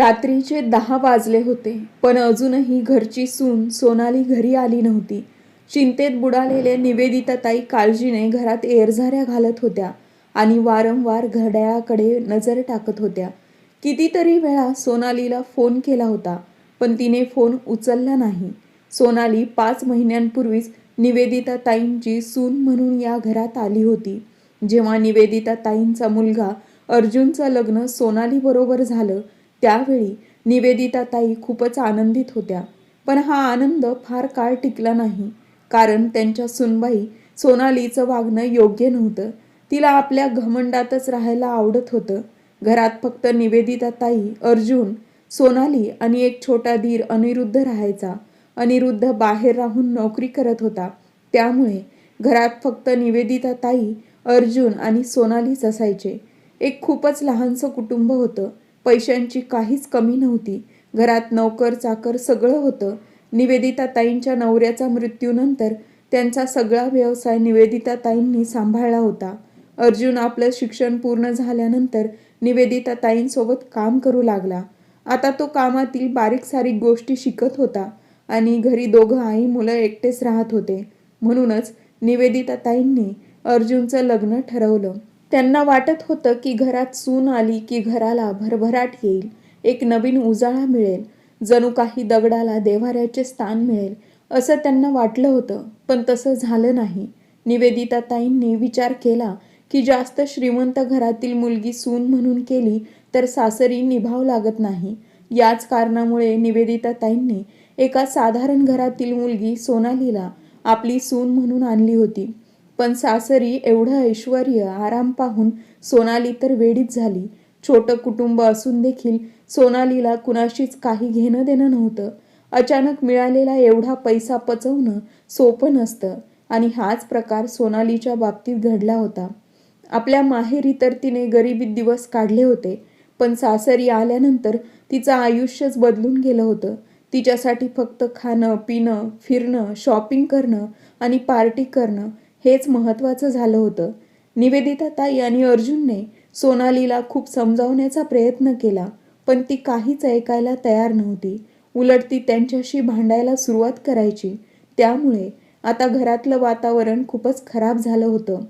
रात्रीचे दहा वाजले होते पण अजूनही घरची सून सोनाली घरी आली नव्हती. चिंतेत बुडालेले निवेदिताताई काळजीने घरात एरझाऱ्या घालत होत्या आणि वारंवार घड्याळाकडे नजर टाकत होत्या. कितीतरी वेळा सोनालीला फोन केला होता पण तिने फोन उचलला नाही. सोनाली पाच महिन्यांपूर्वीच निवेदिता ताईंची सून म्हणून या घरात आली होती. जेव्हा निवेदिता ताईंचा मुलगा अर्जुनचं लग्न सोनालीबरोबर झालं त्यावेळी निवेदिताताई खूपच आनंदित होत्या. पण हा आनंद फार काळ टिकला नाही. कारण त्यांच्या सुनबाई सोनालीचं वागणं योग्य नव्हतं. तिला आपल्या घमंडातच राहायला आवडत होतं. घरात फक्त निवेदिता ताई अर्जुन सोनाली आणि एक छोटा धीर अनिरुद्ध राहायचा. अनिरुद्ध बाहेर राहून नोकरी करत होता. त्यामुळे घरात फक्त निवेदिता ताई अर्जुन आणि सोनालीच असायचे. एक खूपच लहानसं कुटुंब होतं. पैशांची काहीच कमी नव्हती. घरात नोकर चाकर सगळं होतं. निवेदिता ताईंच्या नवऱ्याचा मृत्यूनंतर त्यांचा सगळा व्यवसाय निवेदिता ताईंनी सांभाळला होता. अर्जुन आपलं शिक्षण पूर्ण झाल्यानंतर निवेदिता ताईंसोबत काम करू लागला. आता तो कामातील बारीक सारीक गोष्टी शिकत होता आणि घरी दोघं आई मुलं एकटेच राहत होते. म्हणूनच निवेदिता ताईंनी अर्जुनचं लग्न ठरवलं. त्यांना वाटत होतं की घरात सून आली की घराला भरभराट येईल. एक नवीन उजाळा मिळेल. जणू काही दगडाला देवाऱ्याचे स्थान मिळेल असं त्यांना वाटलं होतं पण तसं झालं नाही. निवेदिता ताईंनी विचार केला की जास्त श्रीमंत घरातील मुलगी सून म्हणून केली तर सासरी निभाव लागत नाही. याच कारणामुळे निवेदिता ताईंनी एका साधारण घरातील मुलगी सोनालीला आपली सून म्हणून आणली होती. पण सासरी एवढं ऐश्वर आराम पाहून सोनाली तर वेडीच झाली. छोटं कुटुंब असून देखील सोनालीला कुणाशीच काही घेणं देणं नव्हतं. अचानक मिळालेला एवढा पैसा पचवणं सोपं नसतं आणि हाच प्रकार सोनालीच्या बाबतीत घडला होता. आपल्या माहेरी तर तिने गरिबीत दिवस काढले होते पण सासरी आल्यानंतर तिचं आयुष्यच बदलून गेलं होतं. तिच्यासाठी फक्त खाणं पिणं फिरणं शॉपिंग करणं आणि पार्टी करणं हेच महत्त्वाचं झालं होतं. निवेदिता ताई आणि अर्जुनने सोनालीला खूप समजावण्याचा प्रयत्न केला पण ती काहीच ऐकायला तयार नव्हती. उलट ती त्यांच्याशी भांडायला सुरुवात करायची. त्यामुळे आता घरातलं वातावरण खूपच खराब झालं होतं.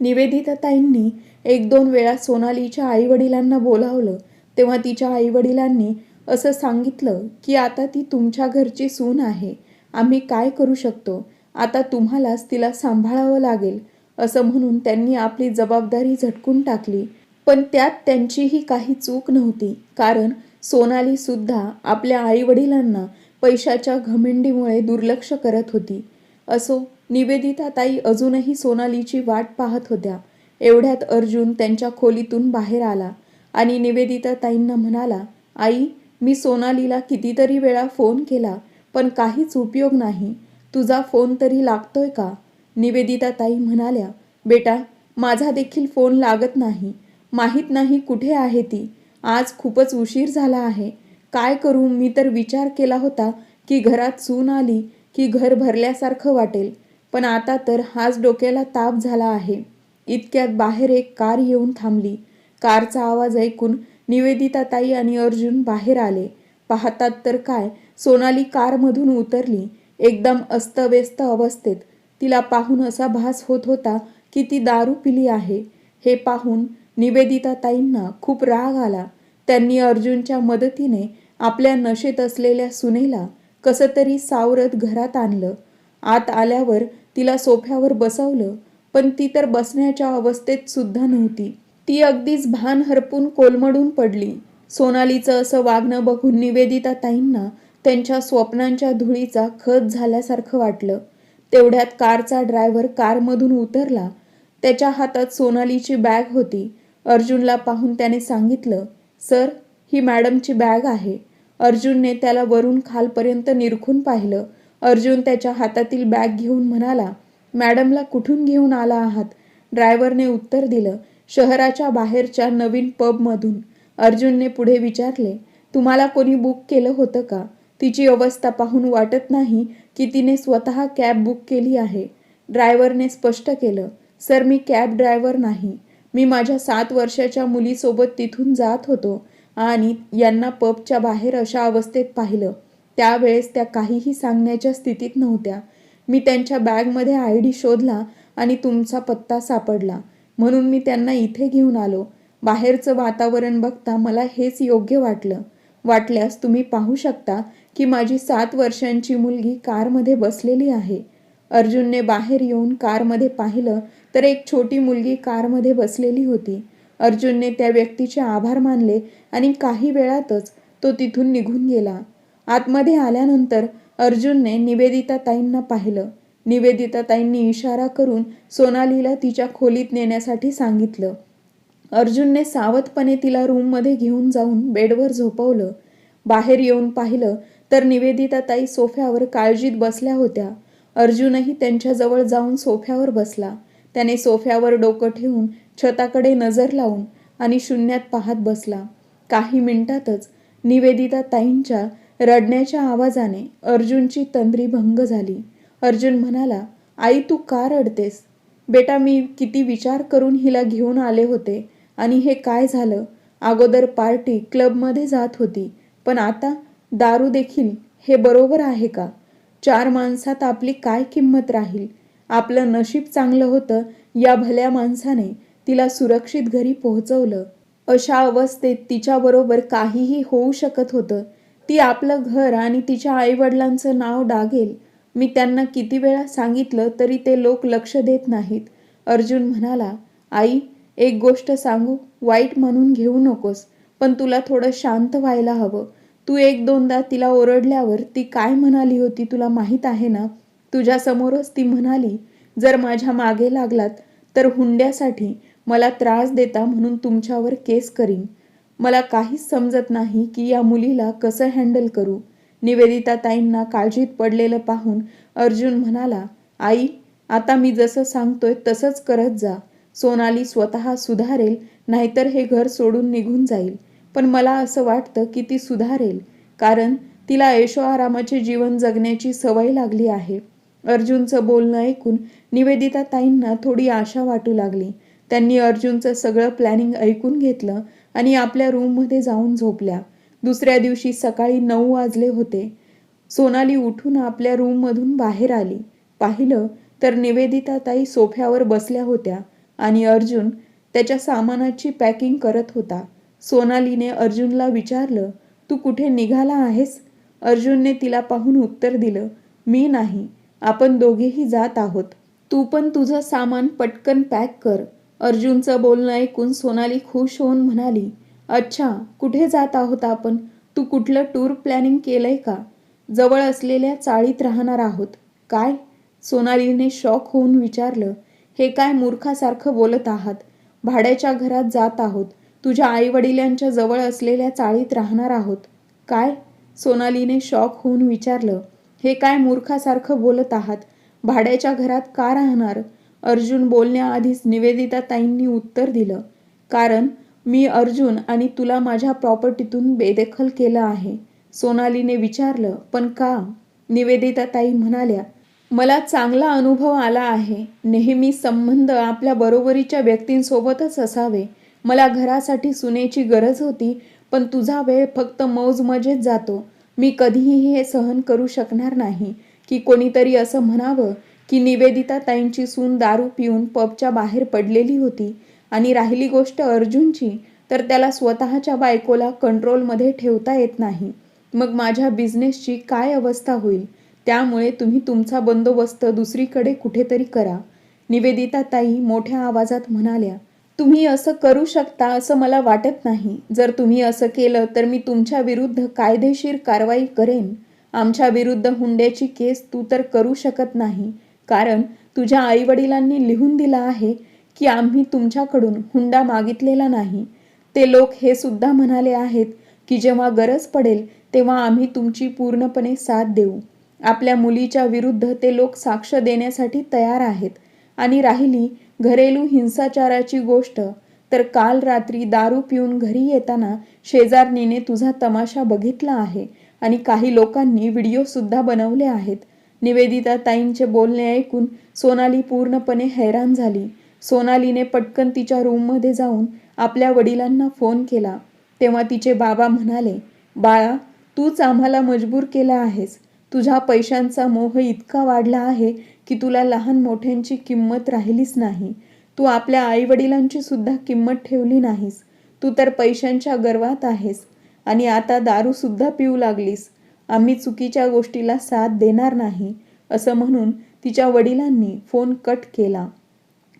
निवेदिता ताईंनी एक दोन वेळा सोनालीच्या आईवडिलांना बोलावलं. तेव्हा तिच्या आईवडिलांनी असं सांगितलं की आता ती तुमच्या घरची सून आहे. आम्ही काय करू शकतो? आता तुम्हालाच तिला सांभाळावं लागेल असं म्हणून त्यांनी आपली जबाबदारी झटकून टाकली. पण त्यात त्यांचीही काही चूक नव्हती कारण सोनाली सुद्धा आपल्या आईवडिलांना पैशाच्या घमेंडीमुळे दुर्लक्ष करत होती. असो निवेदिता ताई अजूनही सोनालीची वाट पाहत होत्या. एवढ्यात अर्जुन त्यांच्या खोलीतून बाहेर आला आणि निवेदिता ताईंना म्हणाला आई मी सोनालीला कितीतरी वेळा फोन केला पण काहीच उपयोग नाही. तुझा फोन तरी लागतोय का? निवेदिता ताई म्हणाल्या बेटा माझा देखील फोन लागत नाही. माहीत नाही कुठे आहे ती. आज खूपच उशीर झाला आहे. काय करू? मी तर विचार केला होता की घरात सून आली की घर भरल्यासारखं वाटेल. पण आता तर हाच डोक्याला ताप झाला आहे. इतक्यात बाहेर एक कार येऊन थांबली. कारचा आवाज ऐकून निवेदिता ताई आणि अर्जुन बाहेर आले. पाहतात तर काय? सोनाली कारमधून उतरली. एकदम अस्तव्यस्त अवस्थेत. तिला पाहून असा भास होत होता की ती दारू पिली आहे. हे पाहून निवेदिता ताईंना खूप राग आला. त्यांनी अर्जुनच्या मदतीने आपल्या नशेत असलेल्या सुनेला कसं तरी सावरत घरात आणलं. आत आल्यावर तिला सोफ्यावर बसवलं पण ती तर बसण्याच्या अवस्थेत सुद्धा नव्हती. ती अगदीच भान हरपून कोलमडून पडली. सोनालीचं असं वागणं बघून निवेदिता ताईंना त्यांच्या स्वप्नांच्या धुळीचा खत झाल्यासारखं वाटलं. तेवढ्यात कारचा ड्रायव्हर कारमधून उतरला. त्याच्या हातात सोनालीची बॅग होती. अर्जुनला पाहून त्याने सांगितलं सर ही मॅडमची बॅग आहे. अर्जुनने त्याला वरून खालपर्यंत निरखून पाहिलं. अर्जुन त्याच्या हातातील बॅग घेऊन म्हणाला मॅडमला कुठून घेऊन आला आहात? ड्रायव्हरने उत्तर दिलं शहराच्या बाहेरच्या नवीन पबमधून. अर्जुनने पुढे विचारले तुम्हाला कोणी बुक केलं होतं का? तिची अवस्था पाहून वाटत नाही की तिने स्वतः कॅब बुक केली आहे. ड्रायव्हरने स्पष्ट केलं सर मी कॅब ड्रायव्हर नाही. मी माझ्या सात वर्षाच्या मुलीसोबत तिथून जात होतो आणि यांना पबच्या बाहेर अशा अवस्थेत पाहिलं. त्यावेळेस त्या काहीही सांगण्याच्या स्थितीत नव्हत्या. मी त्यांच्या बॅगमध्ये आय डी शोधला आणि तुमचा पत्ता सापडला. म्हणून मी त्यांना इथे घेऊन आलो. बाहेरचं वातावरण बघता मला हेच योग्य वाटलं. वाटल्यास तुम्ही पाहू शकता की माझी सात वर्षांची मुलगी कारमध्ये बसलेली आहे. अर्जुनने बाहेर येऊन कारमध्ये पाहिलं तर एक छोटी मुलगी कारमध्ये बसलेली होती. अर्जुनने त्या व्यक्तीचे आभार मानले आणि काही वेळातच तो तिथून निघून गेला. आतमध्ये आल्यानंतर अर्जुनने निवेदिता ताईंना पाहिलं. निवेदिता ताईंनी इशारा करून सोनालीला तिच्या खोलीत नेण्यासाठी सांगितलं. अर्जुनने सावधपणे तिला रूममध्ये घेऊन जाऊन बेडवर झोपवलं. बाहेर येऊन पाहिलं तर निवेदिता ताई सोफ्यावर काळजीत बसल्या होत्या. अर्जुनही त्यांच्याजवळ जाऊन सोफ्यावर बसला. त्याने सोफ्यावर डोकं ठेवून छताकडे नजर लावून आणि शून्यात पाहत बसला. काही मिनिटातच निवेदिता ताईंच्या रडण्याच्या आवाजाने अर्जुनची तंद्री भंग झाली. अर्जुन म्हणाला आई तू का रडतेस? बेटा मी किती विचार करून हिला घेऊन आले होते. आणि हे काय झालं? अगोदर पार्टी क्लबमध्ये जात होती पण आता दारू देखील हे बरोबर आहे का? चार माणसात आपली काय किंमत राहील? आपलं नशीब चांगलं होतं या भल्या माणसाने तिला सुरक्षित घरी पोहोचवलं. अशा अवस्थेत तिच्याबरोबर काहीही होऊ शकत होतं. ती आपलं घर आणि तिच्या आईवडिलांचं नाव डागेल. मी त्यांना किती वेळा सांगितलं तरी ते लोक लक्ष देत नाहीत. अर्जुन म्हणाला आई एक गोष्ट सांगू वाईट म्हणून घेऊ नकोस पण तुला थोडं शांत व्हायला हवं. तू एक दोनदा तिला ओरडल्यावर ती काय म्हणाली होती तुला माहीत आहे ना? तुझ्यासमोरच ती म्हणाली जर माझ्या मागे लागलात तर हुंड्यासाठी मला त्रास देता म्हणून तुमच्यावर केस करीन. मला काहीच समजत नाही की या मुलीला कसं हँडल करू. निवेदिता ताईंना काळजीत पडलेलं पाहून अर्जुन म्हणाला आई आता मी जसं सांगतोय तसंच करत जा. सोनाली स्वतः सुधारेल नाहीतर हे घर सोडून निघून जाईल. पण मला असं वाटतं की ती सुधारेल कारण तिला ऐशोआरामाचे जीवन जगण्याची सवय लागली आहे. अर्जुनचं बोलणं ऐकून निवेदिता ताईंना थोडी आशा वाटू लागली. त्यांनी अर्जुनचं सगळं प्लॅनिंग ऐकून घेतलं आणि आपल्या रूममध्ये जाऊन झोपल्या. दुसऱ्या दिवशी सकाळी नऊ वाजले होते. सोनाली उठून आपल्या रूममधून बाहेर आली. पाहिलं तर निवेदिता ताई सोफ्यावर बसल्या होत्या. आणि अर्जुन त्याच्या सामानाची पॅकिंग करत होता. सोनालीने अर्जुनला विचारलं तू कुठे निघाला आहेस? अर्जुनने तिला पाहून उत्तर दिलं मी नाही. आपण दोघेही जात आहोत. तू पण तुझं सामान पटकन पॅक कर. अर्जुनचं बोलणं ऐकून सोनाली खुश होऊन म्हणाली अच्छा कुठे जात आहोत आपण? तू कुठलं टूर प्लॅनिंग केलंय का? जवळ असलेल्या चाळीत राहणार आहोत. काय? सोनालीने शॉक होऊन विचारलं हे काय मूर्खासारखं बोलत आहात? भाड्याच्या घरात जात आहोत. तुझ्या आईवडिलांच्या जवळ असलेल्या चाळीत राहणार आहोत. काय? सोनालीने शॉक होऊन विचारलं. हे काय मूर्खासारखं बोलत आहात? भाड्याच्या घरात का राहणार? अर्जुन बोलण्याआधीच निवेदिता ताईंनी उत्तर दिलं. कारण मी अर्जुन आणि तुला माझ्या प्रॉपर्टीतून बेदखल केलं आहे. सोनालीने विचारलं पण का? निवेदिता ताई म्हणाल्या मला चांगला अनुभव आला आहे. नेहमी संबंध आपल्या बरोबरीच्या व्यक्तींसोबतच असावे. मला घरासाठी सुनेची गरज होती पण तुझा वेळ फक्त मौज मजेत जातो. मी कधीही हे सहन करू शकणार नाही. की कोणीतरी असं म्हणावं की निवेदिता ताईंची सून दारू पिऊन पबच्या बाहेर पडलेली होती आणि राहिली गोष्ट अर्जुनची तर त्याला स्वतःच्या बायकोला कंट्रोलमध्ये ठेवता येत नाही. मग माझ्या बिझनेसची काय अवस्था होईल? त्यामुळे तुम्ही तुमचा बंदोबस्त दुसरीकडे कुठेतरी करा. निवेदिता ताई मोठ्या आवाजात म्हणाल्या तुम्ही असं करू शकता असं मला वाटत नाही. जर तुम्ही असं केलं तर मी तुमच्या विरुद्ध कायदेशीर कारवाई करेन. आमच्या विरुद्ध हुंड्याची केस तू तर करू शकत नाही. कारण तुझ्या आईवडिलांनी लिहून दिलं आहे की आम्ही तुमच्याकडून हुंडा मागितलेला नाही. ते लोक हे सुद्धा म्हणाले आहेत की जेव्हा गरज पडेल तेव्हा आम्ही तुमची पूर्णपणे साथ देऊ. आपल्या मुलीच्या विरुद्ध ते लोक साक्ष देण्यासाठी तयार आहेत. आणि राहिली घरेलू हिंसाचाराची गोष्ट तर काल रात्री दारू पिऊन घरी येताना शेजारणीने तुझा तमाशा बघितला आहे आणि काही लोकांनी व्हिडिओसुद्धा बनवले आहेत. निवेदिता ताईंचे बोलणे ऐकून सोनाली पूर्णपणे हैराण झाली. सोनालीने पटकन तिच्या रूममध्ये जाऊन आपल्या वडिलांना फोन केला. तेव्हा तिचे बाबा म्हणाले बाळा तूच आम्हाला मजबूर केला आहेस. तुझ्या पैशांचा मोह इतका वाढला आहे की तुला लहान मोठ्यांची किंमत राहिलीच नाही. तू आपल्या आईवडिलांची सुद्धा किंमत ठेवली नाहीस. तू तर पैशांच्या गर्वात आहेस. आणि आता दारूसुद्धा पिऊ लागलीस. आम्ही चुकीच्या गोष्टीला साथ देणार नाही असं म्हणून तिच्या वडिलांनी फोन कट केला.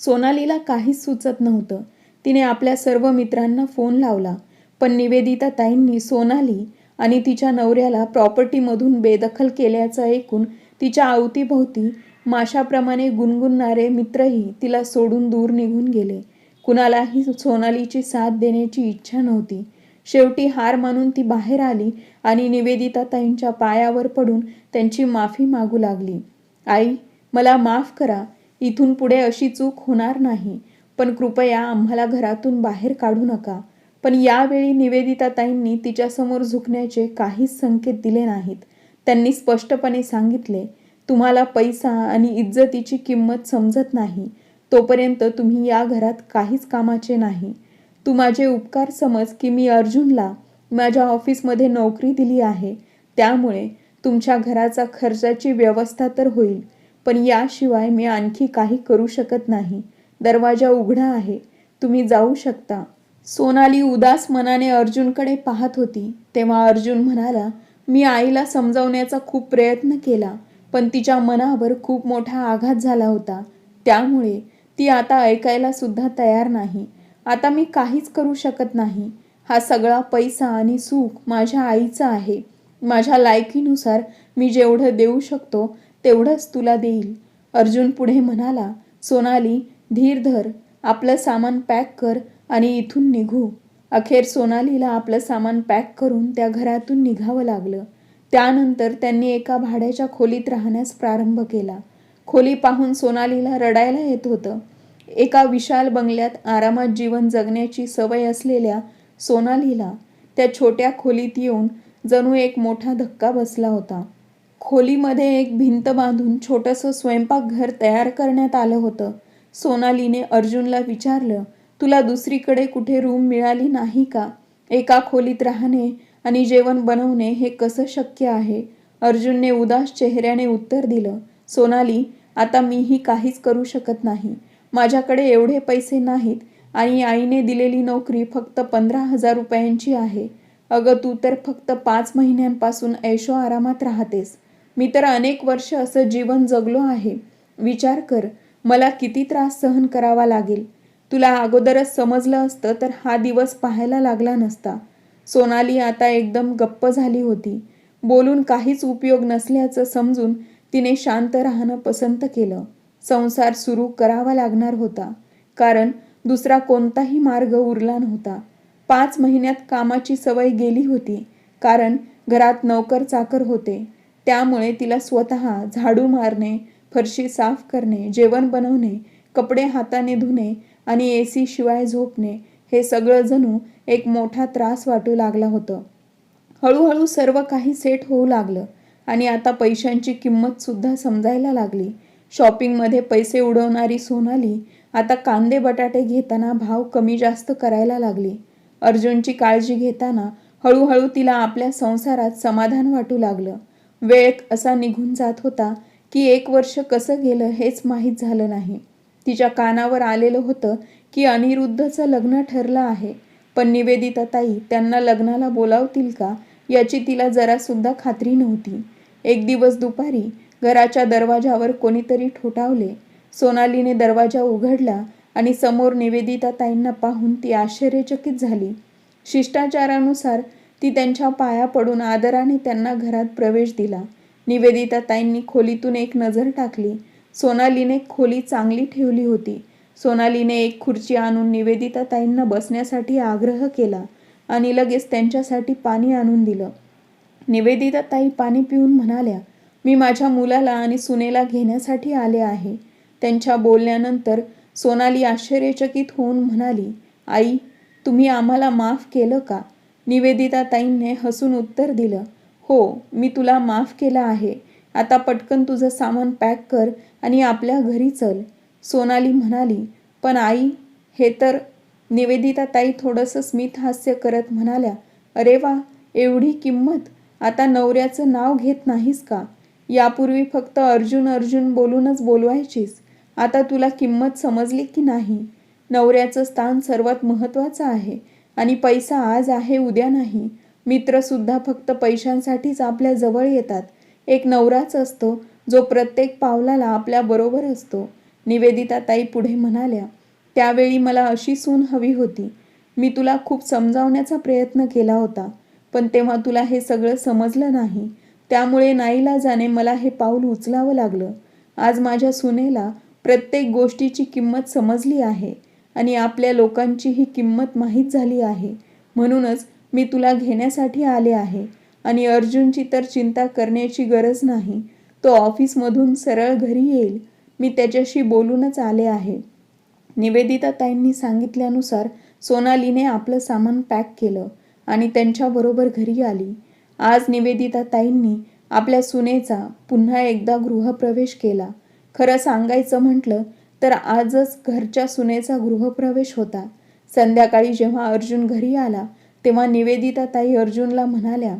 सोनालीला काहीच सुचत नव्हतं. तिने आपल्या सर्व मित्रांना फोन लावला. पण निवेदिता ताईंनी सोनाली आणि तिच्या नवऱ्याला प्रॉपर्टीमधून बेदखल केल्याचं ऐकून तिच्या अवतीभोवती माशाप्रमाणे गुणगुणणारे मित्रही तिला सोडून दूर निघून गेले. कुणालाही सोनालीची साथ देण्याची इच्छा नव्हती. शेवटी हार मानून ती बाहेर आली आणि निवेदिता ताईंच्या पायावर पडून त्यांची माफी मागू लागली. आई मला माफ करा. इथून पुढे अशी चूक होणार नाही. पण कृपया आम्हाला घरातून बाहेर काढू नका. पण यावेळी निवेदिताताईंनी तिच्यासमोर झुकण्याचे काहीच संकेत दिले नाहीत. त्यांनी स्पष्टपणे सांगितले तुम्हाला पैसा आणि इज्जतीची किंमत समजत नाही. तोपर्यंत तुम्ही या घरात काहीच कामाचे नाही. तू माझे उपकार समज की मी अर्जुनला माझ्या ऑफिसमध्ये नोकरी दिली आहे. त्यामुळे तुमच्या घराचा खर्चाची व्यवस्था तर होईल पण याशिवाय मी आणखी काही करू शकत नाही. दरवाजा उघडा आहे. तुम्ही जाऊ शकता. सोनाली उदास मनाने अर्जुनकडे पाहत होती. तेव्हा अर्जुन म्हणाला मी आईला समजावण्याचा खूप प्रयत्न केला पण तिच्या मनावर खूप मोठा आघात झाला होता. त्यामुळे ती आता ऐकायला सुद्धा तयार नाही. आता मी काहीच करू शकत नाही. हा सगळा पैसा आणि सुख माझ्या आईचा आहे. माझ्या लायकीनुसार मी जेवढं देऊ शकतो तेवढंच तुला देईल. अर्जुन पुढे म्हणाला सोनाली धीर धर. आपलं सामान पॅक कर. आणि इथून निघू. अखेर सोनालीला आपलं सामान पॅक करून त्या घरातून निघावं लागलं. त्यानंतर त्यांनी एका भाड्याच्या खोलीत राहण्यास प्रारंभ केला. खोली पाहून सोनालीला रडायला येत होतं. एका विशाल बंगल्यात आरामात जीवन जगण्याची सवय असलेल्या सोनालीला त्या छोट्या खोलीत येऊन जणू एक मोठा धक्का बसला होता. खोलीमध्ये एक भिंत बांधून छोटंसं स्वयंपाकघर तयार करण्यात आलं होतं. सोनालीने अर्जुनला विचारलं तुला दुसरीकडे कुठे रूम मिळाली नाही का? एका खोलीत राहणे आणि जेवण बनवणे हे कसं शक्य आहे? अर्जुनने उदास चेहऱ्याने उत्तर दिलं सोनाली आता मीही काहीच करू शकत नाही. माझ्याकडे एवढे पैसे नाहीत आणि आईने दिलेली नोकरी फक्त पंधरा हजार रुपयांची आहे. अगं तू तर फक्त पाच महिन्यांपासून ऐशो आरामात राहतेस. मी तर अनेक वर्ष असं जीवन जगलो आहे. विचार कर मला किती त्रास सहन करावा लागेल? तुला अगोदरच समजलं असतं तर हा दिवस पाहायला लागला नसता. सोनाली आता एकदम गप्प झाली होती. बोलून काहीच उपयोग नसल्याचं समजून तिने शांत राहणं पसंत केलं. संसार सुरू करावा लागणार होता कारण दुसरा कोणताही मार्ग उरला नव्हता. पाच महिन्यात कामाची सवय गेली होती कारण घरात नोकर चाकर होते. त्यामुळे तिला स्वतः झाडू मारणे फरशी साफ करणे जेवण बनवणे कपडे हाताने धुणे आणि ए सी शिवाय झोपणे हे सगळं जणू एक मोठा त्रास वाटू लागला होतं. हळूहळू सर्व काही सेट होऊ लागलं आणि आता पैशांची किंमतसुद्धा समजायला लागली. शॉपिंगमध्ये पैसे उडवणारी सोनाली आता कांदे बटाटे घेताना भाव कमी जास्त करायला लागली. अर्जुनची काळजी घेताना हळूहळू तिला आपल्या संसारात समाधान वाटू लागलं. वेळ असा निघून जात होता की एक वर्ष कसं गेलं हेच माहीत झालं नाही. तिच्या कानावर आलेलं होतं की अनिरुद्धचं लग्न ठरलं आहे. पण निवेदिता ताई त्यांना लग्नाला बोलावतील का याची तिला जरासुद्धा खात्री नव्हती. एक दिवस दुपारी घराच्या दरवाजावर कोणीतरी ठोठावले. सोनालीने दरवाजा उघडला आणि समोर निवेदिता ताईंना पाहून ती आश्चर्यचकित झाली. शिष्टाचारानुसार ती त्यांच्या पाया पडून आदराने त्यांना घरात प्रवेश दिला. निवेदिता ताईंनी खोलीतून एक नजर टाकली सोनालीने खोली चांगली ठेवली होती. सोनालीने एक खुर्ची आणून निवेदिता ताईंना बसण्यासाठी आग्रह केला आणि लगेच त्यांच्यासाठी पाणी आणून दिलं. निवेदिता ताई पाणी पिऊन म्हणाल्या मी माझ्या मुलाला आणि सुनेला घेण्यासाठी आले आहे. त्यांच्या बोलण्यानंतर सोनाली आश्चर्यचकित होऊन म्हणाली आई तुम्ही आम्हाला माफ केलं का? निवेदिता ताईंने हसून उत्तर दिलं हो मी तुला माफ केलं आहे. आता पटकन तुझं सामान पॅक कर आणि आपल्या घरी चल. सोनाली म्हणाली पण आई हे तर निवेदिता ताई थोडंसं स्मित हास्य करत म्हणाल्या अरे वा एवढी किंमत? आता नवऱ्याचं नाव घेत नाहीस का? यापूर्वी फक्त अर्जुन अर्जुन बोलूनच बोलवायचीस. आता तुला किंमत समजली की नाही? नवऱ्याचं स्थान सर्वात महत्त्वाचं आहे आणि पैसा आज आहे उद्या नाही. मित्रसुद्धा फक्त पैशांसाठीच आपल्या जवळ येतात. एक नवराच असतो जो प्रत्येक पावलाला आपल्याबरोबर असतो. निवेदिता ताई पुढे म्हणाल्या त्यावेळी मला अशी सून हवी होती. मी तुला खूप समजावण्याचा प्रयत्न केला होता पण तेव्हा तुला हे सगळं समजलं नाही. त्यामुळे नाईलाजाने मला हे पाऊल उचलावं लागलं. आज माझ्या सुनेला प्रत्येक गोष्टीची किंमत समजली आहे आणि आपल्या लोकांची ही किंमत माहीत झाली आहे. म्हणूनच मी तुला घेण्यासाठी आले आहे. आणि अर्जुनची तर चिंता करण्याची गरज नाही. तो ऑफिसमधून सरळ घरी येईल. मी त्याच्याशी बोलूनच आले आहे. निवेदिता ताईंनी सांगितल्यानुसार सोनालीने आपलं सामान पॅक केलं आणि त्यांच्याबरोबर घरी आली. आज निवेदिता ताईंनी आपल्या सुनेचा पुन्हा एकदा गृहप्रवेश केला. खरं सांगायचं म्हटलं तर आजच घरच्या सुनेचा गृहप्रवेश होता. संध्याकाळी जेव्हा अर्जुन घरी आला तेव्हा निवेदिता ताई अर्जुनला म्हणाल्या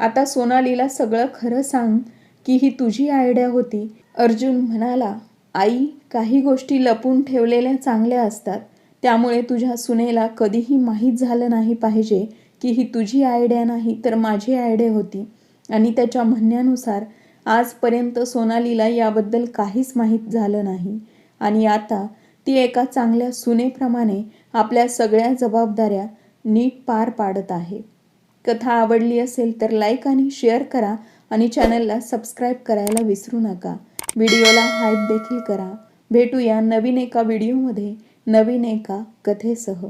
आता सोनालीला सगळं खरं सांग की ही तुझी आयडिया होती. अर्जुन म्हणाला आई काही गोष्टी लपून ठेवलेल्या चांगल्या असतात. त्यामुळे तुझ्या सुनेला कधीही माहीत झालं नाही पाहिजे की ही तुझी आयडिया नाही तर माझी आयडिया होती. आणि त्याच्या म्हणण्यानुसार आजपर्यंत सोनालीला याबद्दल काहीच माहीत झालं नाही. आणि आता ती एका चांगल्या सुनेप्रमाणे आपल्या सगळ्या जबाबदाऱ्या नीट पार पाडत आहे. कथा आवडली असेल तर लाईक आणि शेअर करा आणि चॅनलला सबस्क्राईब करायला विसरू नका. व्हिडिओला हाईप देखील करा. भेटूया नवीन एका व्हिडिओमध्ये नवीन एका कथेसह.